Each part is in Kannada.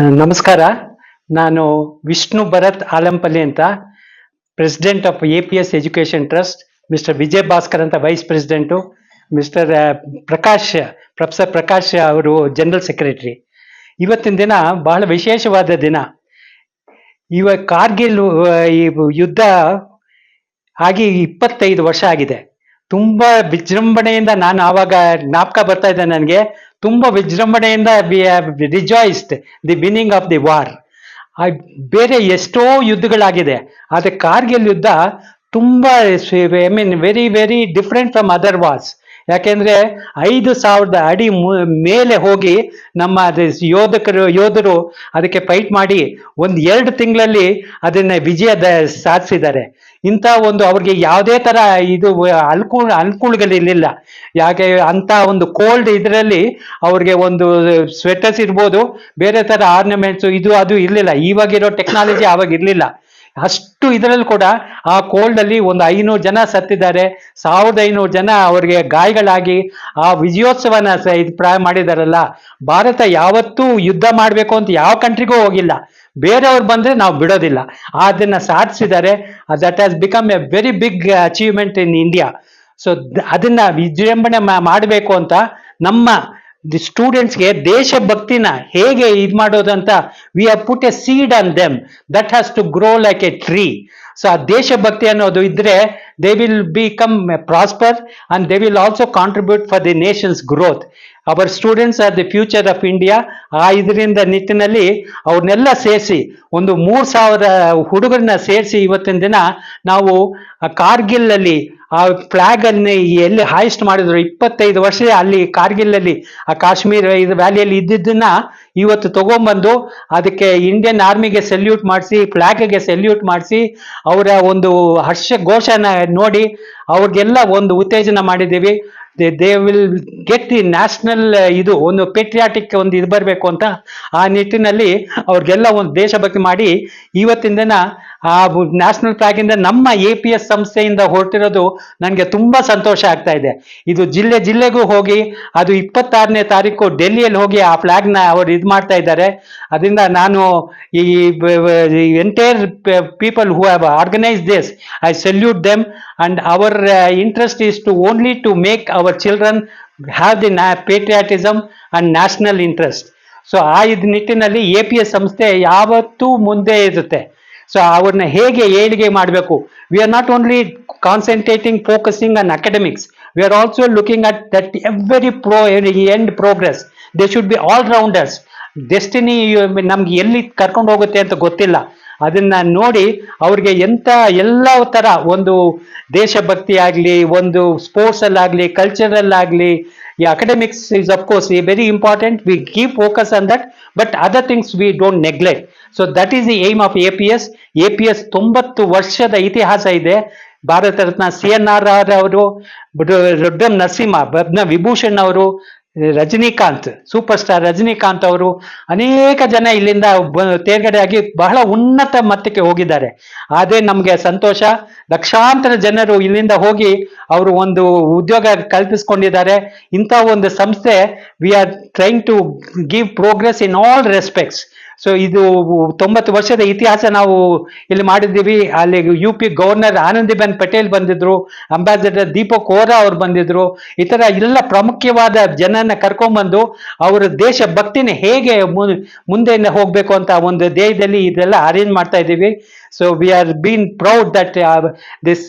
ನಮಸ್ಕಾರ. ನಾನು ವಿಷ್ಣು ಭರತ್ ಆಲಂಪಲ್ಲಿ ಅಂತ president of A P S education trust mister Vijay Bhaskar ಅಂತ vice president mister Prakash professor Prakash ಅವರು ಜನರಲ್ ಸೆಕ್ರೆಟರಿ ಇವತ್ತಿನ ದಿನ ಬಹಳ ವಿಶೇಷವಾದ ದಿನ. ಇವ ಕಾರ್ಗಿಲ್ ಯುದ್ಧ ಆಗಿ ಇಪ್ಪತ್ತೈದು ವರ್ಷ ಆಗಿದೆ. ತುಂಬಾ ವಿಜೃಂಭಣೆಯಿಂದ ನಾನು ಆವಾಗ ಜ್ಞಾಪಕ ಬರ್ತಾ ಇದೆ ನನಗೆ. ತುಂಬಾ ವಿಜೃಂಭಣೆಯಿಂದ rejoiced the winning of the war ಬೇರೆ ಎಷ್ಟೋ ಯುದ್ಧಗಳಾಗಿದೆ, ಆದರೆ ಕಾರ್ಗಿಲ್ ಯುದ್ಧ ತುಂಬಾ I mean very very different from other wars ಯಾಕೆಂದ್ರೆ ಐದು ಸಾವಿರದ ಅಡಿ ಮೇಲೆ ಹೋಗಿ ನಮ್ಮ ಯೋಧಕರು, ಯೋಧರು ಅದಕ್ಕೆ ಫೈಟ್ ಮಾಡಿ ಒಂದ್ ಎರಡು ತಿಂಗಳಲ್ಲಿ ಅದನ್ನ ವಿಜಯದ ಸಾಧಿಸಿದ್ದಾರೆ. ಇಂಥ ಒಂದು ಅವ್ರಿಗೆ ಯಾವುದೇ ತರ ಇದು ಅನುಕೂಲ ಅನುಕೂಲಗಳಿರಲಿಲ್ಲ ಯಾಕೆ ಅಂತ ಒಂದು ಕೋಲ್ಡ್ ಇದರಲ್ಲಿ ಅವ್ರಿಗೆ ಒಂದು ಸ್ವೆಟರ್ಸ್ ಇರ್ಬೋದು, ಬೇರೆ ತರ ಆರ್ನಮೆಂಟ್ಸ್ ಇದು, ಅದು ಇರಲಿಲ್ಲ. ಇವಾಗಿರೋ ಟೆಕ್ನಾಲಜಿ ಅವಾಗ ಇರಲಿಲ್ಲ. ಅಷ್ಟು ಇದರಲ್ಲಿ ಕೂಡ ಆ ಕೋಲ್ಡ್ ಅಲ್ಲಿ ಒಂದು ಐನೂರು ಜನ ಸತ್ತಿದ್ದಾರೆ. ಸಾವಿರದ ಐನೂರು ಜನ ಅವರಿಗೆ ಗಾಯಗಳಾಗಿ ಆ ವಿಜಯೋತ್ಸವನ ಸ ಇದು ಪ್ರಾ ಮಾಡಿದಾರಲ್ಲ, ಭಾರತ ಯಾವತ್ತೂ ಯುದ್ಧ ಮಾಡಬೇಕು ಅಂತ ಯಾವ ಕಂಟ್ರಿಗೂ ಹೋಗಿಲ್ಲ. ಬೇರೆಯವ್ರು ಬಂದ್ರೆ ನಾವು ಬಿಡೋದಿಲ್ಲ. ಅದನ್ನ ಸಾಧಿಸಿದ್ದಾರೆ. That has become a very big achievement in India so ಅದನ್ನ ವಿಜೃಂಭಣೆ ಮಾಡಬೇಕು ಅಂತ ನಮ್ಮ ದಿ ಸ್ಟೂಡೆಂಟ್ಸ್ಗೆ ದೇಶಭಕ್ತಿನ ಹೇಗೆ ಇದು ಮಾಡೋದಂತ we have put a seed on them that has to grow like a tree so ಆ ದೇಶಭಕ್ತಿ ಅನ್ನೋದು ಇದ್ರೆ they will become prosper and they will also contribute for the nation's growth our students are the future of India ಆ ಇದರಿಂದ ನಿಟ್ಟಿನಲ್ಲಿ ಅವ್ರನ್ನೆಲ್ಲ ಸೇರಿಸಿ ಒಂದು ಮೂರು ಸಾವಿರ ಹುಡುಗರನ್ನ ಸೇರಿಸಿ ಇವತ್ತಿನ ದಿನ ನಾವು ಕಾರ್ಗಿಲ್ ಅಲ್ಲಿ ಆ ಫ್ಲಾಗ್ ಅನ್ನು ಎಲ್ಲಿ ಹಾಯಿಸ್ಟ್ ಮಾಡಿದ್ರು ಇಪ್ಪತ್ತೈದು ವರ್ಷ ಅಲ್ಲಿ ಕಾರ್ಗಿಲ್ ಅಲ್ಲಿ ಆ ಕಾಶ್ಮೀರ ಇದು ವ್ಯಾಲಿಯಲ್ಲಿ ಇದ್ದಿದ್ದನ್ನ ಇವತ್ತು ತಗೊಂಬಂದು ಅದಕ್ಕೆ ಇಂಡಿಯನ್ ಆರ್ಮಿಗೆ ಸೆಲ್ಯೂಟ್ ಮಾಡಿಸಿ ಫ್ಲಾಗ್ಗೆ ಸೆಲ್ಯೂಟ್ ಮಾಡಿಸಿ, ಅವರ ಒಂದು ಹರ್ಷ ಘೋಷನ ನೋಡಿ ಅವ್ರಿಗೆಲ್ಲ ಒಂದು ಉತ್ತೇಜನ ಮಾಡಿದ್ದೀವಿ. They will get the national ಇದು ಒಂದು ಪೆಟ್ರಿಯಾಟಿಕ್ ಒಂದು ಇದು ಬರಬೇಕು ಅಂತ ಆ ನಿಟ್ಟಿನಲ್ಲಿ ಅವ್ರಿಗೆಲ್ಲ ಒಂದು ದೇಶಭಕ್ತಿ ಮಾಡಿ ಇವತ್ತಿಂದನ ದಿನ ಆ ನ್ಯಾಷನಲ್ ಫ್ಲಾಗ್ ಇಂದ ನಮ್ಮ ಎ ಪಿ ಎಸ್ ಸಂಸ್ಥೆಯಿಂದ ಹೊರಟಿರೋದು ನನಗೆ ತುಂಬಾ ಸಂತೋಷ ಆಗ್ತಾ ಇದೆ. ಇದು ಜಿಲ್ಲೆ ಜಿಲ್ಲೆಗೂ ಹೋಗಿ, ಅದು ಇಪ್ಪತ್ತಾರನೇ ತಾರೀಕು ಡೆಲ್ಲಿಯಲ್ಲಿ ಹೋಗಿ ಆ ಫ್ಲಾಗ್ನ ಅವರು ಇದು ಮಾಡ್ತಾ ಇದ್ದಾರೆ. ಅದರಿಂದ ನಾನು ಈ entire people who have organise this I salute them and our interest is to only to make our children have the patriotism and national interest so ಆ ಇದು ನಿಟ್ಟಿನಲ್ಲಿ ಎ ಪಿ ಎಸ್ ಸಂಸ್ಥೆ ಯಾವತ್ತೂ ಮುಂದೆ ಇರುತ್ತೆ. ಸೊ ಅವ್ರನ್ನ ಹೇಗೆ ಏಳಿಗೆ ಮಾಡಬೇಕು? We are not only concentrating focusing on academics we are also looking at that every pro and progress they should be all rounders destiny ನಮ್ಗೆ ಎಲ್ಲಿ ಕರ್ಕೊಂಡು ಹೋಗುತ್ತೆ ಅಂತ ಗೊತ್ತಿಲ್ಲ. ಅದನ್ನ ನೋಡಿ ಅವ್ರಿಗೆ ಎಂತ ಎಲ್ಲ ತರ ಒಂದು ದೇಶಭಕ್ತಿ ಆಗ್ಲಿ, ಒಂದು sports ಅಲ್ಲಾಗ್ಲಿ course very important we keep focus on that but other things we don't neglect so that is the aim of A P S A P S ತೊಂಬತ್ತು ವರ್ಷದ ಇತಿಹಾಸ ಇದೆ. Bharat Ratna C N R R ಅವರು ರುಡ್ರಂ ನರಸಿಂಹ ವಿಭೂಷಣ್ ಅವರು ರಜನಿಕಾಂತ್ ಸೂಪರ್ ಸ್ಟಾರ್ ರಜನಿಕಾಂತ್ ಅವರು ಅನೇಕ ಜನ ಇಲ್ಲಿಂದ ತೇರ್ಗಡೆ ಆಗಿ ಬಹಳ ಉನ್ನತ ಮಟ್ಟಕ್ಕೆ ಹೋಗಿದ್ದಾರೆ. ಅದೇ ನಮಗೆ ಸಂತೋಷ, ಲಕ್ಷಾಂತರ ಜನರು ಇಲ್ಲಿಂದ ಹೋಗಿ ಅವರು ಒಂದು ಉದ್ಯೋಗ ಕಲ್ಪಿಸ್ಕೊಂಡಿದ್ದಾರೆ. ಇಂಥ ಒಂದು ಸಂಸ್ಥೆ we are trying to give progress in all respects so ಇದು ತೊಂಬತ್ತು ವರ್ಷದ ಇತಿಹಾಸ ನಾವು ಇಲ್ಲಿ ಮಾಡಿದ್ದೀವಿ. ಅಲ್ಲಿ U P governor Anandiben Patel ಬಂದಿದ್ರು, ಅಂಬಾಸಿಡರ್ ದೀಪಕ್ ಓರಾ ಅವ್ರು ಬಂದಿದ್ರು. ಈ ತರ ಎಲ್ಲ ಪ್ರಾಮುಖ್ಯವಾದ ಜನನ ಕರ್ಕೊಂಡ್ಬಂದು ಅವರ ದೇಶ ಭಕ್ತಿನ ಹೇಗೆ ಮುಂದೆ ಹೋಗ್ಬೇಕು ಅಂತ ಒಂದು ದೇಹದಲ್ಲಿ ಇದೆಲ್ಲ ಅರೇಂಜ್ ಮಾಡ್ತಾ ಇದ್ದೀವಿ. So we are been proud that this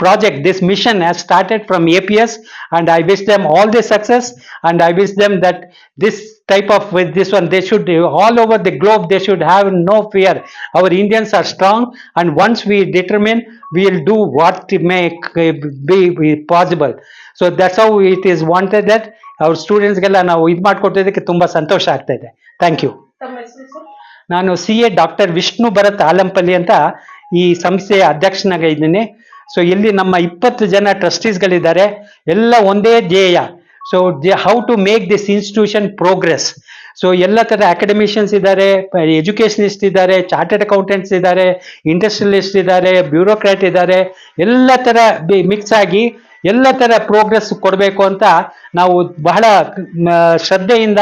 project, this mission has started from APS and I wish them all the success and I wish them that this type of, with this one, they should, all over the globe, they should have no fear. Our Indians are strong and once we determine, we will do what may make be, be possible. So that's how it is wanted that our ಸ್ಟೂಡೆಂಟ್ಸ್ಗೆಲ್ಲ ನಾವು ಇದು ಮಾಡ್ಕೊಟ್ಟಿದ್ದಕ್ಕೆ ತುಂಬಾ ಸಂತೋಷ ಆಗ್ತಾ ಇದೆ ಥ್ಯಾಂಕ್ ಯು ನಾನು C A doctor Vishnu Bharat Alampalli ಅಂತ ಈ ಸಂಸ್ಥೆಯ ಅಧ್ಯಕ್ಷನಾಗ ಇದ್ದೀನಿ ಸೊ ಇಲ್ಲಿ ನಮ್ಮ ಇಪ್ಪತ್ತು ಜನ ಟ್ರಸ್ಟೀಸ್ಗಳಿದ್ದಾರೆ ಎಲ್ಲ ಒಂದೇ ಧ್ಯೇಯ. So how to make this institution progress so ಎಲ್ಲ ಥರ ಅಕಾಡೆಮಿಷಿಯನ್ಸ್ ಇದ್ದಾರೆ ಎಜುಕೇಷನಿಸ್ಟ್ ಇದ್ದಾರೆ ಚಾರ್ಟೆಡ್ ಅಕೌಂಟೆಂಟ್ಸ್ ಇದ್ದಾರೆ ಇಂಡಸ್ಟ್ರಿಯಲಿಸ್ಟ್ ಇದ್ದಾರೆ ಬ್ಯೂರೋಕ್ರಾಟ್ ಇದ್ದಾರೆ. ಎಲ್ಲ ಥರ ಮಿಕ್ಸ್ ಆಗಿ ಎಲ್ಲ ಥರ ಪ್ರೋಗ್ರೆಸ್ ಕೊಡಬೇಕು ಅಂತ ನಾವು ಬಹಳ ಶ್ರದ್ಧೆಯಿಂದ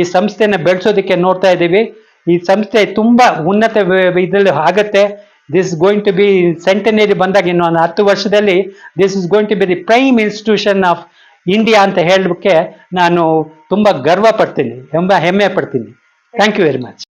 ಈ ಸಂಸ್ಥೆನ ಬೆಳೆಸೋದಕ್ಕೆ ನೋಡ್ತಾ ಇದ್ದೀವಿ. ಈ ಸಂಸ್ಥೆ ತುಂಬ ಉನ್ನತ ಇದರಲ್ಲಿ ಆಗತ್ತೆ. This going to be centenary ಬಂದಾಗ ಇನ್ನು ಒಂದು ಹತ್ತು ವರ್ಷದಲ್ಲಿ this is going to be the prime institution of India ಅಂತ ಹೇಳಲಿಕ್ಕೆ ನಾನು ತುಂಬ ಗರ್ವ ಪಡ್ತೀನಿ ತುಂಬ ಹೆಮ್ಮೆ ಪಡ್ತೀನಿ ಥ್ಯಾಂಕ್ ಯು ವೆರಿ ಮಚ್